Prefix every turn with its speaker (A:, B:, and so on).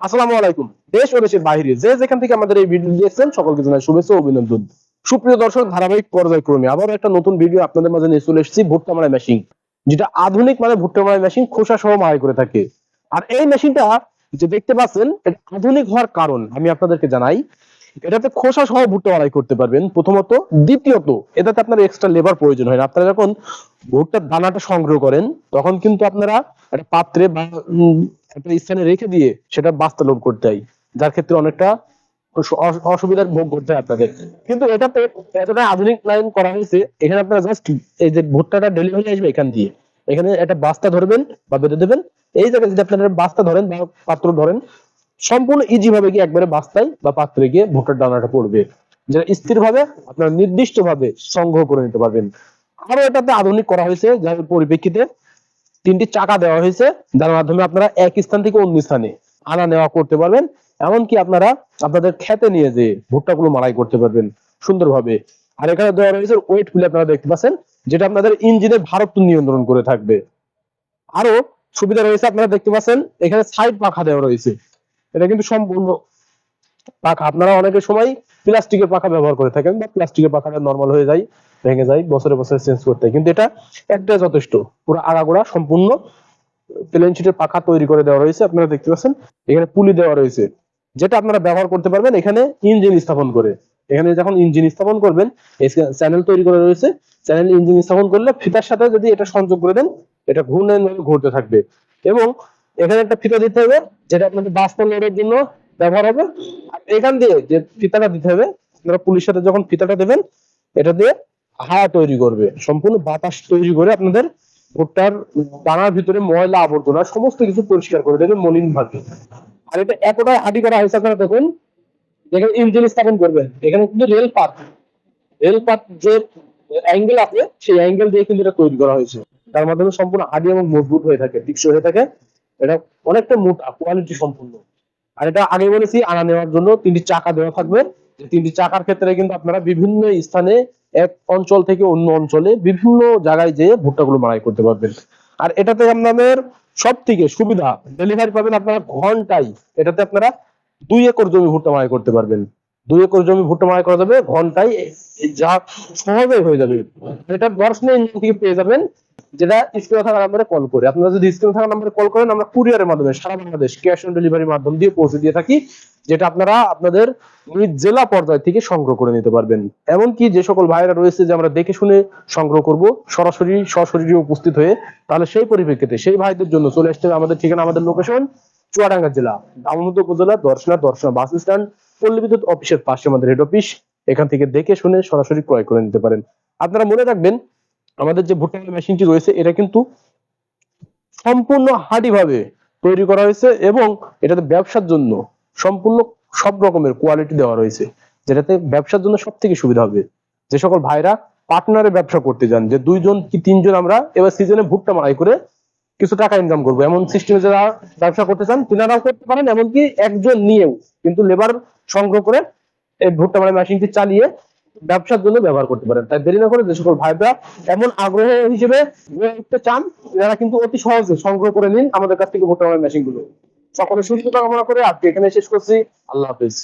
A: আসসালামু আলাইকুম। দেশ ও দেশের বাইরে যে যেখান থেকে আমাদের এই ভিডিও দেখছেন, সকলকে জানাই শুভেচ্ছা অভিনন্দন। সুপ্রিয় দর্শক, ধারাবাহিক পর্যায়ক্রমে আবার একটা নতুন ভিডিও আপনাদের মাঝে নিয়ে চলে এসেছি, ভুট্টা মারাই মেশিন যেটা আধুনিক মানে ভুট্টা মারাই মেশিন খোসা সহ মারাই করে থাকে। আর এই মেশিনটা যে দেখতে পাচ্ছেন, এটা আধুনিক হওয়ার কারণ আমি আপনাদেরকে জানাই, এটাতে খোসা সহ ভুট্টা মারাই করতে পারবেন। প্রথমত, দ্বিতীয়ত, এটাতে আপনার এক্সট্রা লেবার প্রয়োজন হয় না। আপনারা যখন ভুট্টার দানাটা সংগ্রহ করেন, তখন কিন্তু আপনারা একটা পাত্রে বা একটা স্থানে রেখে দিয়ে সেটা বাস্তা লোভ করতে হয়, যার ক্ষেত্রে অনেকটা অস- অস- অসুবিধার ভোগ করতে হয় আপনাদের। কিন্তু এটাতে এতটা আধুনিক লাইন করা হয়েছে, এখানে আপনারা জাস্ট এই যে ভুট্টাটা ডেলিভারি আসবে এখান দিয়ে, এখানে একটা বাস্তা ধরবেন বা বেঁধে দেবেন, এই জায়গায় যদি আপনারা বাস্তা ধরেন বা পাত্র ধরেন, সম্পূর্ণ ইজি ভাবে গিয়ে একবারে বাস্তায় বা পাত্রে গিয়ে ভুট্টার দানাটা পড়বে। যেটা স্থির ভাবে আপনারা নির্দিষ্ট ভাবে সংগ্রহ করে নিতে পারবেন। আরও এটাতে আধুনিক করা হয়েছে, যার পরিপ্রেক্ষিতে তিনটি চাকা দেওয়া হয়েছে, যার মাধ্যমে আপনারা এক স্থান থেকে অন্য স্থানে আনা নেওয়া করতে পারবেন, এমনকি আপনারা আপনাদের খেতে নিয়ে যে ভুট্টাগুলো মারাই করতে পারবেন সুন্দরভাবে। আর এখানে দেওয়া রয়েছে ওয়েট ফুলে আপনারা দেখতে পাচ্ছেন, যেটা আপনাদের ইঞ্জিনের ভারত নিয়ন্ত্রণ করে থাকবে। আরও সুবিধা রয়েছে আপনারা দেখতে পাচ্ছেন, এখানে সাইড পাখা দেওয়া রয়েছে। এটা কিন্তু সম্পূর্ণ পাখা। আপনারা অনেকের সময় প্লাস্টিকের পাখা ব্যবহার করে থাকেন বা প্লাস্টিকের পাখাটা নর্মাল হয়ে যায়, ভেঙে যায়, বছরে বছরে চেঞ্জ করতে কিন্তু এটা একটা যথেষ্ট। পুরো আগাগোড়া সম্পূর্ণ প্লেন শিটের পাখা তৈরি করে দেওয়া রয়েছে। আপনারা দেখতে পাচ্ছেন, এখানে পুলি দেওয়া রয়েছে, যেটা আপনারা ব্যবহার করতে পারবেন এখানে ইঞ্জিন স্থাপন করে। এখানে যখন ইঞ্জিন স্থাপন করবেন চ্যানেল তৈরি করে রয়েছে। চ্যানেল ইঞ্জিন স্থাপন করলে ফিতার সাথে যদি এটা সংযোগ করে দেন, এটা ঘূর্ণায়নভাবে ঘুরতে থাকবে। এবং এখানে একটা ফিতা দিতে হবে, যেটা আপনাদের বাস্তব লোডের জন্য ব্যবহার হবে। আর এখান দিয়ে যে ফিতাটা দিতে হবে, আপনারা পুলিশ সাথে যখন ফিতাটা দেবেন, এটা দিয়ে হাওয়া তৈরি করবে। সম্পূর্ণ বাতাস তৈরি করে আপনাদের ভুট্টার দানার ভিতরে ময়লা, আবর্জনা, সমস্ত কিছু পরিষ্কার করে দেবে মলিন ভাবে। আর এটা এতটাই হাঁটি করা হয়েছে, আপনারা দেখুন যেখানে ইঞ্জিন স্থাপন করবেন। এখানে কিন্তু রেল পাত রেল পাত যে অ্যাঙ্গেল আছে, সেই অ্যাঙ্গেল দিয়ে কিন্তু এটা তৈরি করা হয়েছে। তার মাধ্যমে সম্পূর্ণ হাঁটি এবং মজবুত হয়ে থাকে টিকসই হয়ে থাকে। এটা অনেকটা মোটা কোয়ালিটি সম্পূর্ণ। আর এটা আগে বলেছি, আনা নেওয়ার জন্য তিনটি চাকা দেওয়া থাকবে। তিনটি চাকার ক্ষেত্রে কিন্তু আপনারা বিভিন্ন স্থানে এক অঞ্চল থেকে অন্য অঞ্চলে বিভিন্ন জায়গায় যেয়ে ভুট্টা গুলো মারাই করতে পারবেন। আর এটাতে আপনাদের সব থেকে সুবিধা ডেলিভারি পাবেন আপনারা ঘন্টায়। এটাতে আপনারা দুই একর জমি ভুট্টা মারাই করতে পারবেন। দুই একর জমি ভুট্টা মারাই করা যাবে, ঘন্টায় যা সহজে হয়ে যাবে। এটা দর্শনে ইঞ্জিন থেকে পেয়ে যাবেন, যেটা স্ক্রিনে থাকা নাম্বারে কল করে। আপনারা যদি স্ক্রিনে থাকা নাম্বারে কল করেন, আমরা কুরিয়ারের মাধ্যমে, সারা বাংলাদেশ ক্যাশ অন ডেলিভারির মাধ্যম দিয়ে পৌঁছে দিয়ে থাকি, যেটা আপনারা আপনাদের নিজ জেলা পর্যায় থেকে সংগ্রহ করে নিতে পারবেন। এমনকি যে সকল ভাইরা রয়েছে, যে আমরা দেখে শুনে সংগ্রহ করব, সরাসরি সশরীরে উপস্থিত হয়ে, তাহলে সেই পরিপ্রেক্ষিতে সেই ভাইদের জন্য চলে আসতে হবে আমাদের ঠিকানা, আমাদের লোকেশন চুয়াডাঙ্গা জেলা, দামোদর উপজেলা, দর্শনা দর্শনা, বাস স্ট্যান্ড পল্লী বিদ্যুৎ অফিসের পাশে আমাদের হেড অফিস এখান থেকে দেখে শুনে সরাসরি ক্রয় করে নিতে পারেন। আপনারা মনে রাখবেন, আমাদের যে ভুট্টা মেশিনটি রয়েছে, এটা কিন্তু সম্পূর্ণ হাডি ভাবে তৈরি করা হয়েছে এবং এটাতে ব্যবসার জন্য সম্পূর্ণ সব রকমের কোয়ালিটি দেওয়া রয়েছে, যেটাতে ব্যবসার জন্য সব থেকে সুবিধা হবে। যে সকল ভাইরা পার্টনারে ব্যবসা করতে যান, যে দুইজন কি তিনজন আমরা এবার সিজনে ভুট্টা মারাই করে কিছু টাকা ইনকাম করব। এমন সিস্টেমে যারা ব্যবসা করতে চান, তিনারাও করতে পারেন, এমনকি একজন নিয়েও। কিন্তু লেবার সংগ্রহ করে এই ভুট্টা মারাই মেশিনটি চালিয়ে ব্যবসার জন্য ব্যবহার করতে পারেন। তাই দেরি না করে যে সকল ভাইরা এমন আগ্রহ হিসেবে উঠতে চান যারা কিন্তু অতি সহজে সংগ্রহ করে নিন আমাদের কাছ থেকে ভুট্টা মারাই মেশিনগুলো। সকলে সুস্থতা কামনা করে আজকে এখানে শেষ করছি। আল্লাহ হাফিজ।